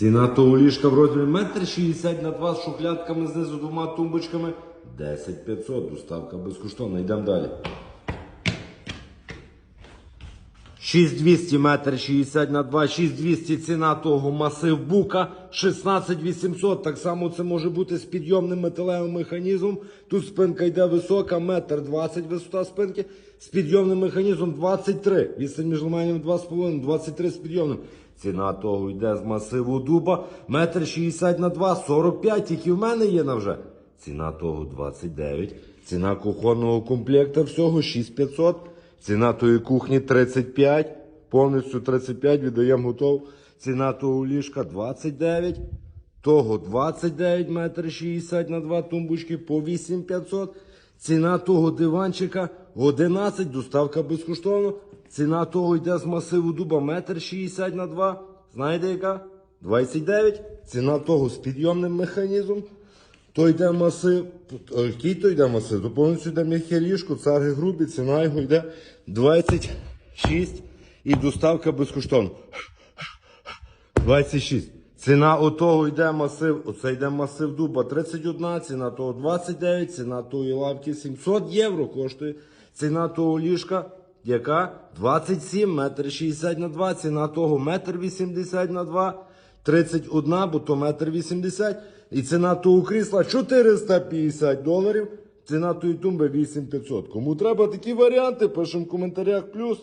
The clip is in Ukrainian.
Ціна того ліжка в розмірі метр шістдесят на два з шухлядками знизу двома тумбочками 10 500. Доставка безкоштовна. Йдемо далі. 6200 метр 60 на 2, 6200 ціна того масив бука, 16800, так само це може бути з підйомним металевим механізмом. Тут спинка йде висока, метр 20 висота спинки, з підйомним механізмом 23, відстань між ламанням 2,5, 23 з підйомним. Ціна того йде з масиву дуба, метр 60 на 2, 45, тільки в мене є на вже. Ціна того 29, ціна кухонного комплекта всього 6500. Ціна тої кухні 35, повністю 35, віддаємо готов. Ціна того ліжка 29, того 29 метр 60 на 2 тумбочки по 8500. Ціна того диванчика 11, доставка безкоштовно. Ціна того йде з масиву дуба метр 60 на 2. Знаєте яка? 29. Ціна того з підйомним механізмом. То йде масив, е, який то йде масив? То повністю йде м'яке ліжко, цари грубі, ціна його йде 26 і доставка безкоштовна. 26. Ціна отого йде масив, оце йде масив дуба 31, ціна того 29, ціна тої лавки 700 євро коштує. Ціна того ліжка, яка 27, метр 60 на 2, ціна того метр 80 на 2, 31, бо то метр 80. І ціна того крісла 450 доларів. Ціна тої тумби 8500. Кому треба такі варіанти, пишемо в коментарях плюс.